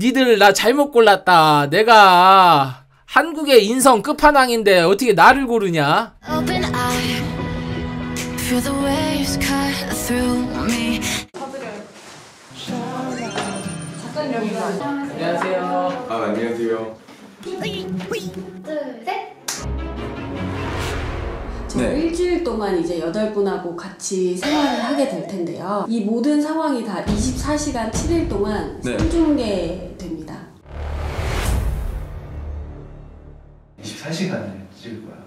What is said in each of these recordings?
니들 나 잘못 골랐다. 내가 한국의 인성 끝판왕인데 어떻게 나를 고르냐? 안녕하세요. 아 안녕하세요. 저 네. 일주일 동안 이제 여덟 분하고 같이 생활을 하게 될 텐데요. 이 모든 상황이 다 24시간 7일 동안 네. 생중계됩니다. 24시간을 찍을 거야.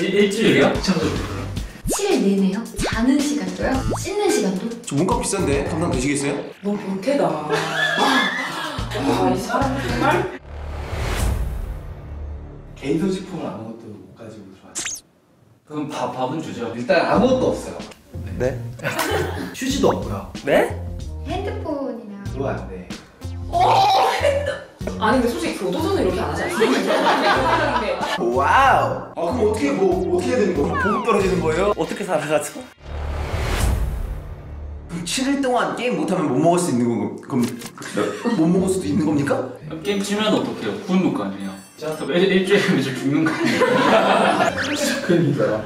일, 일주일이요? 7일 내내요? 자는 시간도요? 씻는 시간도? 저 몸값 비싼데 감당 되시겠어요? 너 변태다. 아, 이 사람 정말? 개인 소지품을 아무것도 못 가지고. 그럼 밥, 밥은 주죠. 일단 아무것도 없어요. 네. 휴지도 없고요. 네? 핸드폰이나 그거 안 돼. 아니 근데 솔직히 교도소는 이렇게 안 하지 않습니까? 와우. 아 그럼 어떻게 뭐 어떻게 해야 되는 거예요? 보급 떨어지는 거예요? 어떻게 살아가죠? 그럼 7일 동안 게임 못하면 못 먹을 수 있는 건 그럼 못 먹을 수도 있는 겁니까? 게임 치면 어떡해요? 굶을 거 아니에요? 자, 그럼 일, 일주일에 며칠 죽는 거 아니에요? 그러니까.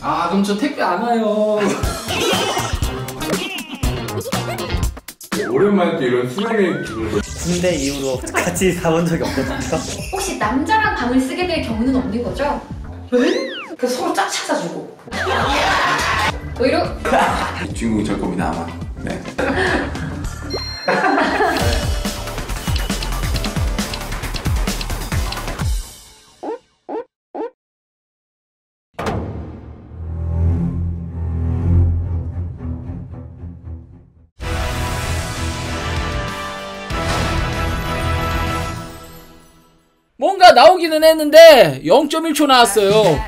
아, 그럼 저 택배 안 와요. 오랜만에 또 이런 수명의 기분을. 군대 이후로 같이 가본 적이 없거든요. 혹시 남자랑 방을 쓰게 될 경우는 없는 거죠? 그 서로 짝 찾아주고. 오히려 주인공이 절 겁니다 아마. 네. 뭔가 나오기는 했는데 0.1초 나왔어요.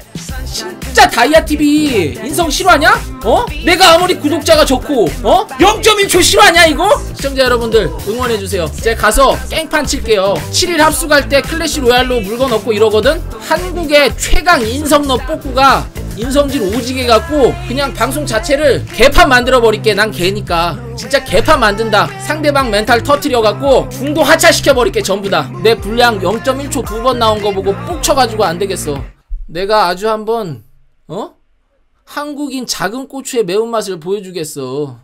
진짜 다이아 TV 인성 실화냐? 어? 내가 아무리 구독자가 적고 어? 0.1초 실화냐 이거? 시청자 여러분들 응원해 주세요. 제가 가서 깽판 칠게요. 7일 합숙할 때 클래시 로얄로 물건 얻고 이러거든. 한국의 최강 인성너 뽑구가 인성질 오지게 갖고 그냥 방송 자체를 개판 만들어 버릴게 난 개니까. 진짜 개판 만든다. 상대방 멘탈 터트려 갖고 중도 하차시켜 버릴게 전부 다 내 분량 0.1초 두 번 나온 거 보고 ปุ๊ 쳐가지고 안 되겠어. 내가 아주 한번 어? 한국인 작은 고추의 매운맛을 보여주겠어